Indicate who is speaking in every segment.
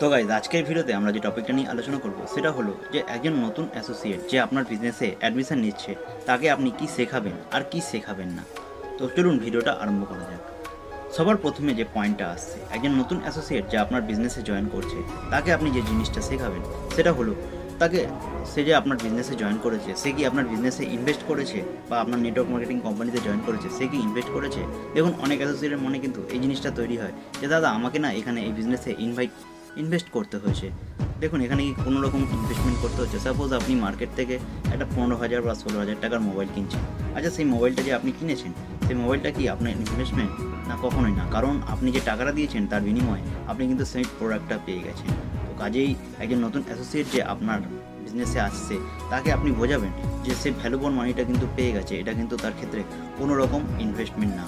Speaker 1: তো গাইজ আজকের ভিডিওতে আমরা যে টপিকটা নিয়ে আলোচনা করব, সেটা হলো যে একজন নতুন অ্যাসোসিয়েট যে আপনার বিজনেসে অ্যাডমিশন নিচ্ছে, তাকে আপনি কি শেখাবেন আর কি শেখাবেন না? তো চলুন ভিডিওটা আরম্ভ করা যাক। সবার প্রথমে যে পয়েন্টটা আসছে, একজন নতুন অ্যাসোসিয়েট যে আপনার বিজনেসে জয়েন করছে, তাকে আপনি যে জিনিসটা শেখাবেন, সেটা হলো তাকে, সে যে আপনার বিজনেসে জয়েন করেছে, সে কি আপনার বিজনেসে ইনভেস্ট করেছে বা আপনার নেটওয়ার্ক মার্কেটিং কোম্পানিতে জয়েন করেছে, সে কি ইনভেস্ট করেছে? দেখুন, অনেক অ্যাসোসিয়েটের মনে কিন্তু এই জিনিসটা তৈরি হয় যে, দাদা, আমাকে না এখানে এই বিজনেসে ইনভাইট ইনভেস্ট করতে হয়েছে। দেখুন, এখানে কি কোনো রকম ইনভেস্টমেন্ট করতে হচ্ছে? সাপোজ আপনি মার্কেট থেকে একটা পনেরো হাজার বা ষোলো হাজার টাকার মোবাইল কিনছেন। আচ্ছা সেই মোবাইলটা যে আপনি কিনেছেন, সেই মোবাইলটা কি আপনার ইনভেস্টমেন্ট না, কখনোই না। কারণ আপনি যে টাকাটা দিয়েছেন, তার বিনিময়ে আপনি কিন্তু সেই প্রোডাক্টটা পেয়ে গেছেন। তো কাজেই একজন নতুন অ্যাসোসিয়েট যে আপনার বিজনেসে আসছে, তাকে আপনি বোঝাবেন যে সে ভ্যালুবল মানিটা কিন্তু পেয়ে গেছে। এটা কিন্তু তার ক্ষেত্রে কোনো রকম ইনভেস্টমেন্ট না।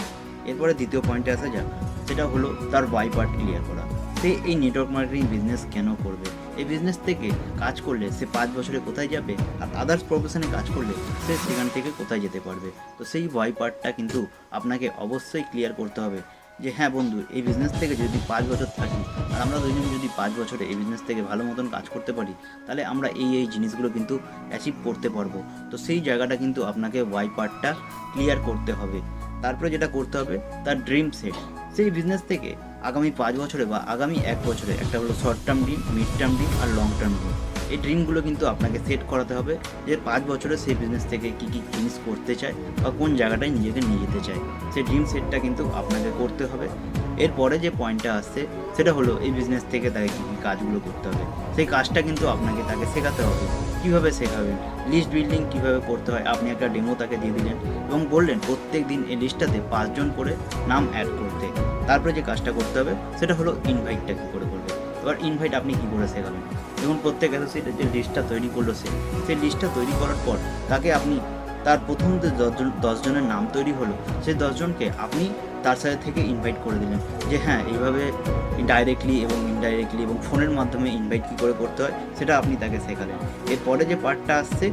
Speaker 1: এরপরে দ্বিতীয় পয়েন্টে আসা যাক। সেটা হলো তার বাই পার্ট ক্লিয়ার করা। সে এই নেটওয়ার্ক মার্কেটিং বিজনেস কেন করবে? এই বিজনেস থেকে কাজ করলে সে পাঁচ বছরে কোথায় যাবে? আর আদার্স প্রফেশনে কাজ করলে সে সেখান থেকে কোথায় যেতে পারবে? তো সেই ওয়াই পার্টটা কিন্তু আপনাকে অবশ্যই ক্লিয়ার করতে হবে যে হ্যাঁ বন্ধু, এই বিজনেস থেকে যদি পাঁচ বছর থাকি আর আমরা দুজন যদি পাঁচ বছরে এই বিজনেস থেকে ভালো মতন কাজ করতে পারি, তাহলে আমরা এই এই জিনিসগুলো কিন্তু অ্যাচিভ করতে পারব। তো সেই জায়গাটা কিন্তু আপনাকে ওয়াই পার্টটা ক্লিয়ার করতে হবে। তারপরে যেটা করতে হবে, তার ড্রিম সেট সেই বিজনেস থেকে আগামী পাঁচ বছরে বা আগামী এক বছরে একটা হলো short term dream mid term dream আর লং টার্ম ড্রিম এই ড্রিমগুলো কিন্তু আপনাকে সেট করাতে হবে যে পাঁচ বছরে সেই বিজনেস থেকে কী কী জিনিস করতে চায় বা কোন জায়গাটায় নিজেকে নিয়ে যেতে চায়। সেই ড্রিম সেটটা কিন্তু আপনাকে করতে হবে। এরপরে যে পয়েন্টটা আসছে, সেটা হলো এই বিজনেস থেকে তাকে কী কী কাজগুলো করতে হবে। সেই কাজটা কিন্তু আপনাকে তাকে শেখাতে হবে। কীভাবে শেখাবেন লিস্ট বিল্ডিং কীভাবে করতে হয়? আপনি একটা ডেমো তাকে দিয়ে দিলেন এবং বললেন প্রত্যেক দিন এই লিস্টটাতে পাঁচজন করে নাম অ্যাড করতে। তারপরে যে কাজটা করতে হবে, সেটা হলো ইনভাইটটা কী করে করবে? এবার ইনভাইট আপনি কী করে শেখাবেন এবং প্রত্যেক অ্যাসোসিয়েটের যে লিস্টটা তৈরি করল সে, সেই লিস্টটা তৈরি করার পর তাকে আপনি, তার প্রথম যে দশজন, দশজনের নাম তৈরি হলো, সেই দশজনকে আপনি তার সাথে থেকে ইনভাইট করে দিলেন। যে হ্যাঁ এইভাবে ডাইরেক্টলি এবং ইনডাইরেক্টলি এবং ফোনের মাধ্যমে ইনভাইট কী করে করতে হয়, সেটা আপনি তাকে শেখালেন। এরপরে যে পার্টটা আসছে,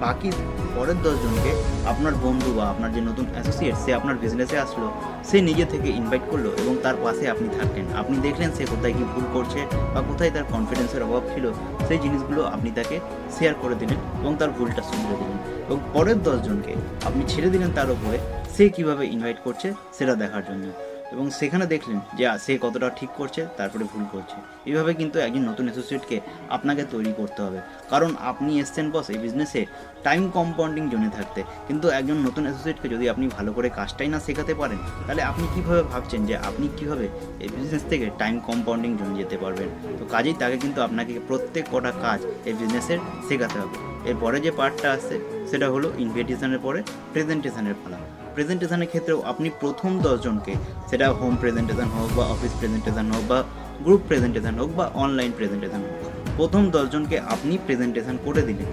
Speaker 1: বাকি পরের দশজনকে আপনার বন্ধু বা আপনার যে নতুন অ্যাসোসিয়েট সে আপনার বিজনেসে আসলো, সে নিজে থেকে ইনভাইট করল এবং তার পাশে আপনি থাকলেন। আপনি দেখলেন সে কোথায় কী ভুল করছে বা কোথায় তার কনফিডেন্সের অভাব ছিল, সেই জিনিসগুলো আপনি তাকে শেয়ার করে দিলেন এবং তার ভুলটা শুধরে দিলেন। এবং পরের দশজনকে আপনি ছেড়ে দিলেন তার উপরে সে কীভাবে ইনভাইট করছে সেটা দেখার জন্য। এবং সেখানে দেখলেন যে সে কতটা ঠিক করছে, তারপরে ভুল করছে। এইভাবে কিন্তু একজন নতুন অ্যাসোসিয়েটকে আপনাকে তৈরি করতে হবে। কারণ আপনি এসছেন বস এই বিজনেসে টাইম কম্পাউন্ডিং জোনে থাকতে। কিন্তু একজন নতুন অ্যাসোসিয়েটকে যদি আপনি ভালো করে কাজটাই না শেখাতে পারেন, তাহলে আপনি কীভাবে ভাবছেন যে, আপনি কীভাবে এই বিজনেস থেকে টাইম কম্পাউন্ডিং জোনে যেতে পারবেন? তো কাজেই তাকে কিন্তু আপনাকে প্রত্যেক কটা কাজ এই বিজনেসের শেখাতে হবে। এরপরে যে পার্টটা আসছে, সেটা হলো ইনভিটেশনের পরে প্রেজেন্টেশনের পালা প্রেজেন্টেশনের ক্ষেত্রেও আপনি প্রথম দশজনকে, সেটা হোম প্রেজেন্টেশন হোক বা অফিস প্রেজেন্টেশন হোক বা গ্রুপ প্রেজেন্টেশন হোক বা অনলাইন প্রেজেন্টেশন হোক, প্রথম দশজনকে আপনি প্রেজেন্টেশন করে দিলেন।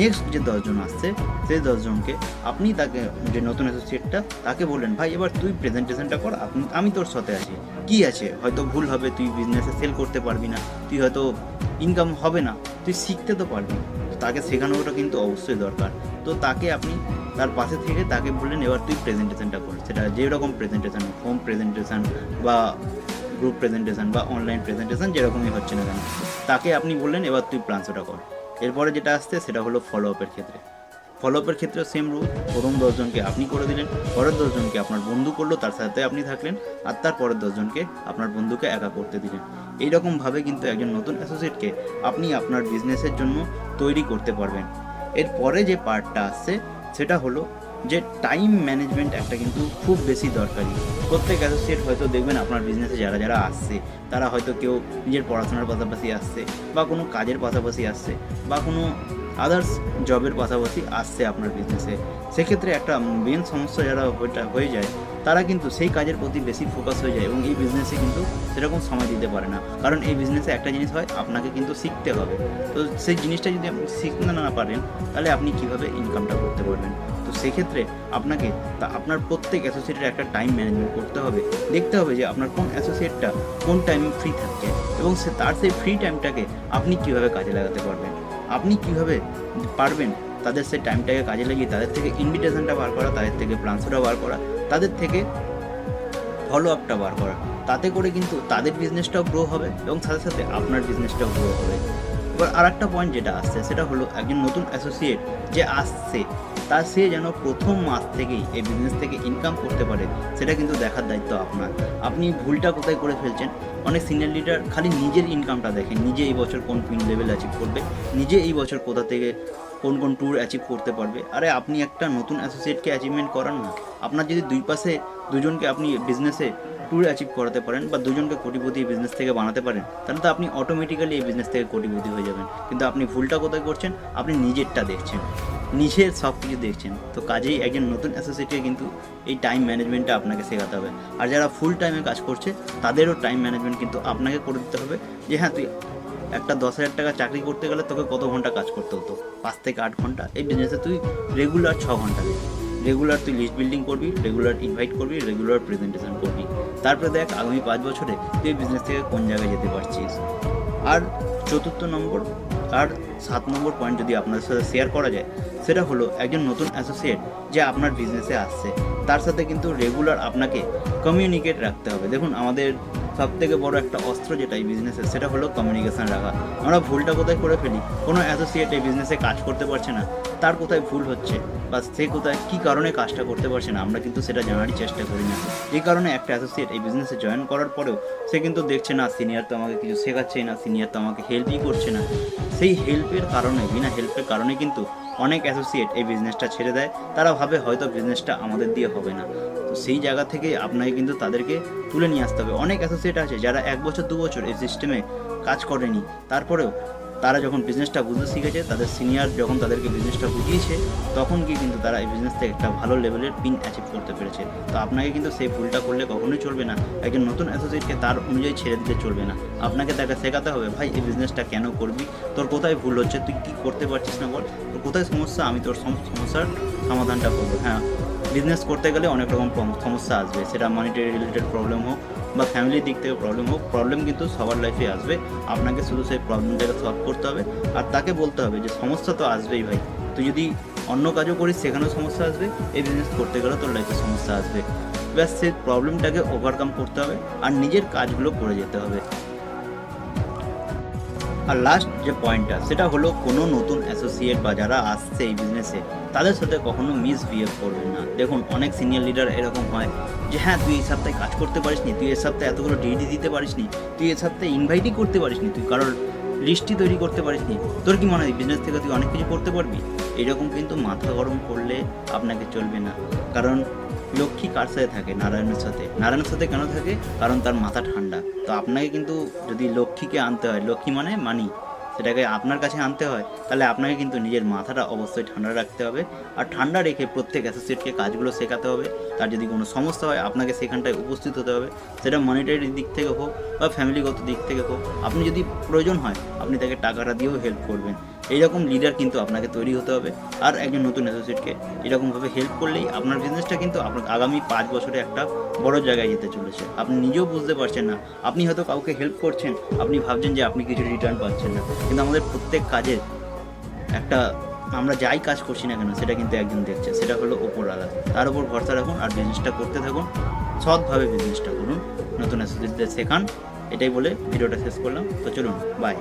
Speaker 1: নেক্সট যে দশজন আসছে, সেই দশজনকে আপনি তাকে, যে নতুন অ্যাসোসিয়েটটা তাকে বললেন, ভাই, এবার তুই প্রেজেন্টেশনটা কর, আপনি, আমি তোর সাথে আছি। কি আছে? হয়তো ভুল হবে, তুই বিজনেসে সেল করতে পারবি না, তুই হয়তো ইনকাম হবে না, তুই শিখতে তো পারবি। তাকে শেখানোটা কিন্তু অবশ্যই দরকার। তো তাকে আপনি তার পাশে থেকে তাকে বললেন এবার তুই প্রেজেন্টেশনটা কর। সেটা যে রকম প্রেজেন্টেশন হোম প্রেজেন্টেশন বা গ্রুপ প্রেজেন্টেশন বা অনলাইন প্রেজেন্টেশন যেরকমই হচ্ছে না কেন, তাকে আপনি বললেন এবার তুই প্লান্সটা কর। এরপরে যেটা আসছে সেটা হলো ফলো আপের ক্ষেত্রে। ফলো আপের ক্ষেত্রে সেম রুল প্রথম দশজনকে আপনি করে দিলেন, পরের দশজনকে আপনার বন্ধু করল, তার সাথে আপনি থাকলেন, আর তার পরের দশজনকে আপনার বন্ধুকে একা করতে দিলেন। এইরকমভাবে কিন্তু একজন নতুন অ্যাসোসিয়েটকে আপনি আপনার বিজনেসের জন্য তৈরি করতে পারবেন। এরপরে যে পার্টটা আসছে, সেটা হলো যে টাইম ম্যানেজমেন্ট একটা কিন্তু খুব বেশি দরকারি। প্রত্যেক অ্যাসোসিয়েট হয়তো দেখবেন আপনার বিজনেসে যারা যারা আসছে, তারা হয়তো কেউ নিজের পড়াশোনার পাশাপাশি আসছে, বা কোনো কাজের পাশাপাশি আসছে, বা কোনো আদার্স জবের পাশাপাশি আসছে আপনার বিজনেসে সেক্ষেত্রে একটা মেন সমস্যা যারা হয়ে- যায়, তারা কিন্তু সেই কাজের প্রতি বেশি ফোকাস হয়ে যায় এবং এই বিজনেসে কিন্তু সেরকম সময় দিতে পারে না। কারণ এই বিজনেসে একটা জিনিস হয়, আপনাকে কিন্তু শিখতে হবে। তো সেই জিনিসটা যদি আপনি শিখতে না পারেন, তাহলে আপনি কীভাবে ইনকামটা করতে পারবেন? তো সেক্ষেত্রে আপনাকে তা আপনার প্রত্যেক অ্যাসোসিয়েটের একটা টাইম ম্যানেজমেন্ট করতে হবে। দেখতে হবে যে আপনার কোন অ্যাসোসিয়েটটা কোন টাইমে ফ্রি থাকছে এবং সে তার সেই ফ্রি টাইমটাকে আপনি কীভাবে কাজে লাগাতে পারবেন। আপনি কীভাবে পারবেন তাদের সেই টাইমটাকে কাজে লাগিয়ে, তাদের থেকে ইনভিটেশনটা বার করা, তাদের থেকে প্লান্সটা বার করা, তাদের থেকে ফলো আপটা বার করা। তাতে করে কিন্তু তাদের বিজনেসটাও গ্রো হবে এবং সাথে সাথে আপনার বিজনেসটাও গ্রো হবে। এবার আর একটা পয়েন্ট যেটা আসছে, সেটা হলো একজন নতুন অ্যাসোসিয়েট যে আসছে তার সে যেন প্রথম মাস থেকেই এই বিজনেস থেকে ইনকাম করতে পারে, সেটা কিন্তু দেখার দায়িত্ব আপনার। আপনি ভুলটা কোথায় করে ফেলছেন? অনেক সিনিয়র লিডার খালি নিজের ইনকামটা দেখেন, নিজে এই বছর কোন পিন লেভেল অ্যাচিভ করবে, নিজে এই বছর কোথা থেকে কোন কোন ট্যুর অ্যাচিভ করতে পারবে। আরে আপনি একটা নতুন অ্যাসোসিয়েটকে অ্যাচিভমেন্ট করান না। আপনার যদি দুই পাশে দুজনকে আপনি বিজনেসে ট্যুর অ্যাচিভ করাতে পারেন বা দুজনকে কোটিপতি বিজনেস থেকে বানাতে পারেন, তাহলে তো আপনি অটোমেটিক্যালি এই বিজনেস থেকে কোটিপতি হয়ে যাবেন। কিন্তু আপনি ভুলটা কোথায় করছেন? আপনি নিজেরটা দেখছেন নিজের সব কিছু দেখছেন। তো কাজেই একজন নতুন অ্যাসোসিয়েটকে কিন্তু এই টাইম ম্যানেজমেন্টটা আপনাকে শেখাতে হবে। আর যারা ফুল টাইমে কাজ করছে, তাদেরও টাইম ম্যানেজমেন্ট কিন্তু আপনাকে করে দিতে হবে যে হ্যাঁ তুই একটা দশ হাজার টাকা চাকরি করতে গেলে তোকে কত ঘণ্টা কাজ করতে হতো? পাঁচ থেকে আট ঘণ্টা। এই বিজনেসে তুই রেগুলার ছ ঘণ্টা। রেগুলার তুই লিস্ট বিল্ডিং করবি রেগুলার ইনভাইট করবি রেগুলার প্রেজেন্টেশন করবি। তারপরে দেখ আগামী পাঁচ বছরে তুই বিজনেস থেকে কোন জায়গায় যেতে পারছিস। আর চতুর্থ নম্বর, আর সাত নম্বর পয়েন্ট যদি আপনার সাথে শেয়ার করা যায়, সেটা হলো একজন নতুন অ্যাসোসিয়েট যে আপনার বিজনেসে আসছে। তার সাথে কিন্তু রেগুলার আপনাকে কমিউনিকেট রাখতে হবে। দেখুন, আমাদের সব থেকে বড় একটা অস্ত্র যেটা এই বিজনেসের সেটা হলো কমিউনিকেশন রাখা। আমরা ভুলটা কোথায় করে ফেলি? কোনো অ্যাসোসিয়েট এই বিজনেসে কাজ করতে পারছে না। তার কোথায় ভুল হচ্ছে? বা সে কোথায় কী কারণে কাজটা করতে পারছে না? আমরা কিন্তু সেটা জানারই চেষ্টা করি না। যে কারণে একটা অ্যাসোসিয়েট এই বিজনেসে জয়েন করার পরেও সে কিন্তু দেখছে, না সিনিয়র তো আমাকে কিছু শেখাচ্ছেই না। সিনিয়র তো আমাকে হেল্পই করছে না। সেই হেল্পের কারণে, বিনা হেল্পের কারণে কিন্তু অনেক অ্যাসোসিয়েট এই বিজনেসটা ছেড়ে দেয়। তারা ভাবে হয়তো বিজনেসটা আমাদের দিয়ে হবে না। তো সেই জায়গা থেকে আপনাকে কিন্তু তাদেরকে তুলে নিয়ে আসতে হবে। অনেক অ্যাসোসিয়েট আছে যারা এক বছর, দু বছর এই সিস্টেমে কাজ করেনি। তারপরেও তারা যখন বিজনেসটা বুঝতে শিখেছে, তাদের সিনিয়র যখন তাদেরকে বিজনেসটা বুঝিয়েছে, তখন গিয়ে কিন্তু তারা এই বিজনেস থেকে একটা ভালো লেভেলের পিন অ্যাচিভ করতে পেরেছে। তো আপনাকে কিন্তু সেই ভুলটা করলে কখনোই চলবে না। একজন নতুন অ্যাসোসিয়েটকে তার অনুযায়ী ছেড়ে দিতে চলবে না। আপনাকে তাকে শেখাতে হবে, ভাই, এই বিজনেসটা কেন করবি? তোর কোথায় ভুল হচ্ছে? তুই কী করতে পারছিস না বল? তোর কোথায় সমস্যা? আমি তোর সম- সমস্যার সমাধানটা করব। হ্যাঁ বিজনেস করতে গেলে অনেক রকম সমস্যা আসবে। সেটা মনিটারি রিলেটেড প্রবলেম হোক বা ফ্যামিলির দিক থেকে প্রবলেম হোক প্রবলেম কিন্তু সবার লাইফে আসবে। আপনাকে শুধু সেই প্রবলেমটাকে সলভ করতে হবে। আর তাকে বলতে হবে যে, সমস্যা তো আসবেই ভাই। তুই যদি অন্য কাজও করিস, সেখানেও সমস্যা আসবে। এই বিজনেস করতে গেলেও তোর লাইফে সমস্যা আসবে। ব্যাস, সেই প্রবলেমটাকে ওভারকাম করতে হবে। আর নিজের কাজগুলো করে যেতে হবে। আর লাস্ট যে পয়েন্টটা সেটা হলো কোনো নতুন অ্যাসোসিয়েট বা যারা আসছে এই বিজনেসে তাদের সাথে কখনো মিসবিহেভ করবেন না। দেখুন, অনেক সিনিয়র লিডার এরকম হয় যে হ্যাঁ তুই এই সপ্তাহে কাজ করতে পারিসনি তুই এই সপ্তাহে এতগুলো ডিউটি দিতে পারিসনি তুই এই সপ্তাহে ইনভাইটই করতে পারিসনি তুই কারোর লিস্টই তৈরি করতে পারিসনি তোর কি মনে হয় বিজনেস থেকে তুই অনেক কিছু করতে পারবি? এরকম কিন্তু মাথা গরম করলে আপনাকে চলবে না। কারণ লক্ষ্মী কার সাথে থাকে? নারায়ণের সাথে। নারায়ণের সাথে কেন থাকে? কারণ তার মাথা ঠান্ডা। তো আপনাকে কিন্তু যদি লক্ষ্মীকে আনতে হয়, লক্ষ্মী মানে মানি, সেটাকে আপনার কাছে আনতে হয়, তাহলে আপনাকে কিন্তু নিজের মাথাটা অবশ্যই ঠান্ডা রাখতে হবে। আর ঠান্ডা রেখে প্রত্যেক অ্যাসোসিয়েটকে কাজগুলো শেখাতে হবে। তার যদি কোনো সমস্যা হয়, আপনাকে সেখানটায় উপস্থিত হতে হবে। সেটা মনিটারি দিক থেকে হোক বা ফ্যামিলিগত দিক থেকে হোক। আপনি যদি প্রয়োজন হয়, আপনি তাকে টাকাটা দিয়েও হেল্প করবেন। এইরকম লিডার কিন্তু আপনাকে তৈরি হতে হবে। আর একজন নতুন অ্যাসোসিয়েটকে এরকমভাবে হেল্প করলেই আপনার বিজনেসটা কিন্তু আপনার আগামী পাঁচ বছরে একটা বড় জায়গায় যেতে চলেছে। আপনি নিজেও বুঝতে পারছেন না, আপনি হয়তো কাউকে হেল্প করছেন, আপনি ভাবছেন যে আপনি কিছু রিটার্ন পাচ্ছেন না। কিন্তু আমাদের প্রত্যেক কাজের একটা আমরা যাই কাজ করছি না কেন, সেটা কিন্তু একজন দেখছে, সেটা হলো ওপরওয়ালা তার উপর ভরসা রাখুন আর বিজনেসটা করতে থাকুন। সৎভাবে বিজনেসটা করুন, নতুন অ্যাসোসিয়েটদের শেখান, এটাই বলে ভিডিওটা শেষ করলাম। তো চলুন বাই